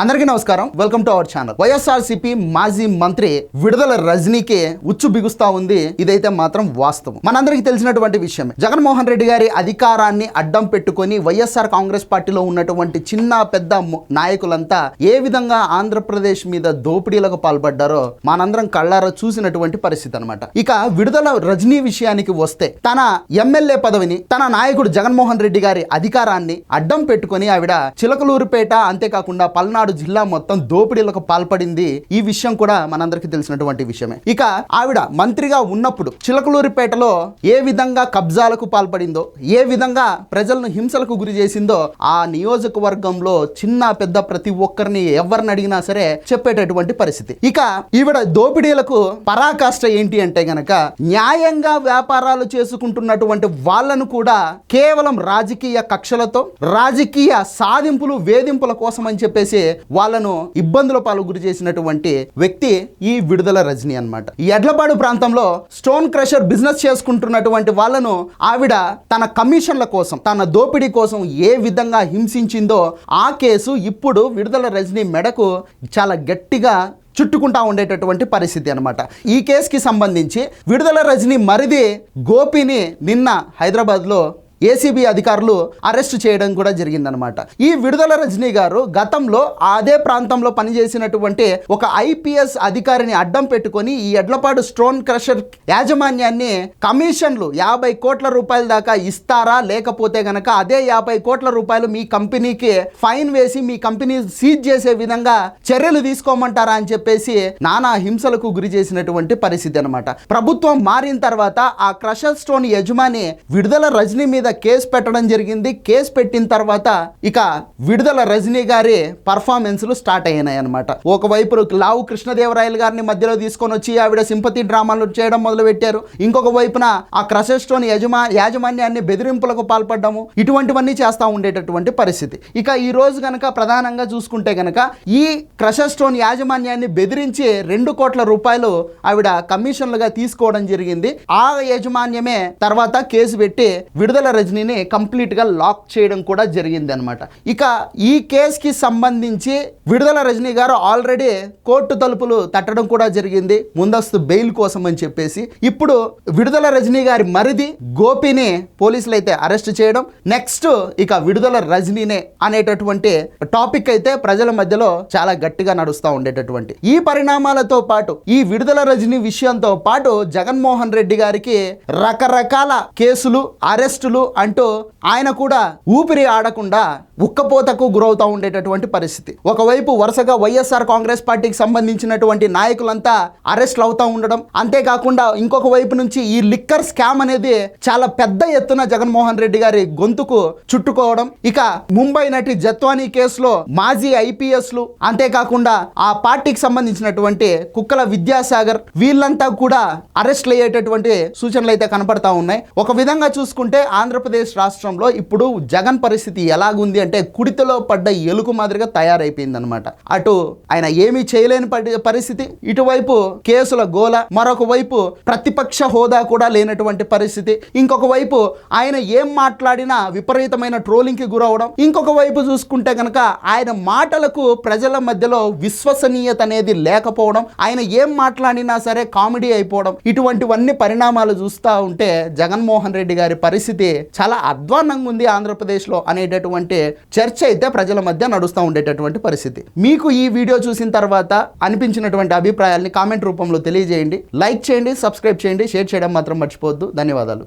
అందరికీ నమస్కారం. Welcome to our channel YSRCP మాజీ మంత్రి విడుదల రజనీకి ఉచ్చు బిగుస్తా ఉంది. ఇదైతే మాత్రం వాస్తవం. మనందరికీ తెలిసినటువంటి విషయమే. జగన్మోహన్ రెడ్డి గారి అధికారాన్ని అడ్డం పెట్టుకొని వైఎస్ఆర్ కాంగ్రెస్ పార్టీలో ఉన్నటువంటి చిన్న పెద్ద నాయకులంతా ఏ విధంగా ఆంధ్రప్రదేశ్ మీద దోపిడీలకు పాల్పడ్డారో మనందరం కళ్ళారా చూసినటువంటి పరిస్థితి అనమాట ఇక విడుదల రజనీ విషయానికి వస్తే తన ఎమ్మెల్యే పదవిని తన నాయకుడు జగన్మోహన్ రెడ్డి గారి అధికారాన్ని అడ్డం పెట్టుకొని ఆవిడ చిలకలూరుపేట అంతేకాకుండా పల్నాడు జిల్లా మొత్తం దోపిడీలకు పాల్పడింది ఈ విషయం కూడా మనందరికీ తెలిసినటువంటి విషయమే. ఇక ఆవిడ మంత్రిగా ఉన్నప్పుడు చిలకలూరిపేటలో ఏ విధంగా కబ్జాలకు పాల్పడిందో ఏ విధంగా ప్రజలను హింసలకు గురి చేసిందో ఆ నియోజకవర్గంలో చిన్న పెద్ద ప్రతి ఒక్కరిని ఎవరిని అడిగినా సరే చెప్పేటటువంటి పరిస్థితి. ఇక ఈవిడ దోపిడీలకు పరాకాష్ట ఏంటి అంటే గనక న్యాయంగా వ్యాపారాలు చేసుకుంటున్నటువంటి వాళ్ళను కూడా కేవలం రాజకీయ కక్షలతో రాజకీయ సాధింపులు వేధింపుల కోసం అని చెప్పేసి వాళ్ళను ఇబ్బందుల పాలు గురి చేసినటువంటి వ్యక్తి ఈ విడుదల రజని అన్నమాట. ఈ ఎడ్లపాడు ప్రాంతంలో స్టోన్ క్రషర్ బిజినెస్ చేసుకుంటున్నటువంటి వాళ్ళను ఆవిడ తన కమిషన్ల కోసం తన దోపిడీ కోసం ఏ విధంగా హింసించిందో ఆ కేసు ఇప్పుడు విడుదల రజని మెడకు చాలా గట్టిగా చుట్టుకుంటా ఉండేటటువంటి పరిస్థితి అనమాట ఈ కేసుకి సంబంధించి విడుదల రజని మరిది గోపిని నిన్న హైదరాబాద్లో ఏసీబీ అధికారులు అరెస్ట్ చేయడం కూడా జరిగిందనమాట ఈ విడుదల రజనీ గారు గతంలో అదే ప్రాంతంలో పనిచేసినటువంటి ఒక ఐపీఎస్ అధికారిని అడ్డం పెట్టుకొని ఈ ఎడ్లపాడు స్టోన్ క్రషర్ యాజమాన్యాన్ని కమిషన్లు యాభై కోట్ల రూపాయల దాకా ఇస్తారా లేకపోతే గనక అదే యాభై కోట్ల రూపాయలు మీ కంపెనీకి ఫైన్ వేసి మీ కంపెనీ సీజ్ చేసే విధంగా చర్యలు తీసుకోమంటారా అని చెప్పేసి నానా హింసలకు గురి చేసినటువంటి పరిస్థితి అనమాట ప్రభుత్వం మారిన తర్వాత ఆ క్రషర్ స్టోన్ యజమాని విడుదల రజనీ మీద కేసు పెట్టడం జరిగింది. కేసు పెట్టిన తర్వాత ఇక విడుదల రజనీ గారి పర్ఫార్మెన్స్లు స్టార్ట్ అయినాయి అనమాట ఒకవైపు లావు కృష్ణదేవరాయలు గారిని మధ్యలో తీసుకొని వచ్చి ఆవిడ సింపతి డ్రామాలు చేయడం మొదలు పెట్టారు ఇంకొక వైపున ఆ క్రసెస్టోన్ యజమా యాజమాన్యాన్ని బెదిరింపులకు పాల్పడ్డము. ఇటువంటివన్నీ చేస్తూ ఉండేటటువంటి పరిస్థితి. ఇక ఈ రోజు కనుక ప్రధానంగా చూసుకుంటే కనుక ఈ క్రషర్ స్టోన్ యాజమాన్యాన్ని బెదిరించి రెండు కోట్ల రూపాయలు ఆవిడ కమిషన్లుగా తీసుకోవడం జరిగింది. ఆ యాజమాన్యమే తర్వాత కేసు పెట్టి విడుదల రజనీని కంప్లీట్గా లాక్ చేయడం కూడా జరిగింది అనమాట ఇక ఈ కేసుకి సంబంధించి విడుదల రజనీ గారు ఆల్రెడీ కోర్టు తలుపులు తట్టడం కూడా జరిగింది. ముందస్తు బెయిల్ కోసం అని చెప్పేసి. ఇప్పుడు విడుదల రజనీ గారి మరిది గోపిని పోలీసులు అయితే అరెస్ట్ చేయడం. నెక్స్ట్ ఇక విడుదల రజనీనే అనేటటువంటి టాపిక్ అయితే ప్రజల మధ్యలో చాలా గట్టిగా నడుస్తూ ఉండేటటువంటి. ఈ పరిణామాలతో పాటు ఈ విడుదల రజనీ విషయంతో పాటు జగన్మోహన్ రెడ్డి గారికి రకరకాల కేసులు అరెస్టులు అంటూ ఆయన కూడా ఊపిరి ఆడకుండా ఉక్కపోతకు గురవుతూ ఉండేటటువంటి పరిస్థితి. ఒకవైపు వరుసగా వైఎస్ఆర్ కాంగ్రెస్ పార్టీకి సంబంధించినటువంటి నాయకులంతా అరెస్ట్లు అవుతూ ఉండడం అంతేకాకుండా ఇంకొక వైపు నుంచి ఈ లిక్కర్ స్కామ్ అనేది చాలా పెద్ద ఎత్తున జగన్మోహన్ రెడ్డి గారి గొంతుకు చుట్టుకోవడం ఇక ముంబై నటి జత్వానీ కేసులో మాజీ ఐపీఎస్లు అంతేకాకుండా ఆ పార్టీకి సంబంధించినటువంటి కుక్కల విద్యాసాగర్ వీళ్ళంతా కూడా అరెస్ట్లు అయ్యేటటువంటి సూచనలు అయితే కనపడతా ఉన్నాయి. ఒక విధంగా చూసుకుంటే ఆంధ్రప్రదేశ్ రాష్ట్రం రాష్ట్రంలో ఇప్పుడు జగన్ పరిస్థితి ఎలాగుంది అంటే కుడితలో పడ్డ ఎలుకు మాదిరిగా తయారైపోయింది అనమాట అటు ఆయన ఏమీ చేయలేని పరిస్థితి ఇటువైపు కేసుల గోల మరొక వైపు ప్రతిపక్ష హోదా కూడా లేనటువంటి పరిస్థితి ఇంకొక వైపు ఆయన ఏం మాట్లాడినా విపరీతమైన ట్రోలింగ్కి గురవడం ఇంకొక వైపు చూసుకుంటే కనుక ఆయన మాటలకు ప్రజల మధ్యలో విశ్వసనీయత అనేది లేకపోవడం ఆయన ఏం మాట్లాడినా సరే కామెడీ అయిపోవడం ఇటువంటివన్నీ పరిణామాలు చూస్తూ ఉంటే జగన్మోహన్ రెడ్డి గారి పరిస్థితి చాలా అధ్వాన్నంగా ఉంది ఆంధ్రప్రదేశ్లో అనేటటువంటి చర్చ అయితే ప్రజల మధ్య నడుస్తూ ఉండేటటువంటి పరిస్థితి. మీకు ఈ వీడియో చూసిన తర్వాత అనిపించినటువంటి అభిప్రాయాల్ని కామెంట్ రూపంలో తెలియజేయండి. లైక్ చేయండి సబ్స్క్రైబ్ చేయండి షేర్ చేయడం మాత్రం మర్చిపోవద్దు. ధన్యవాదాలు.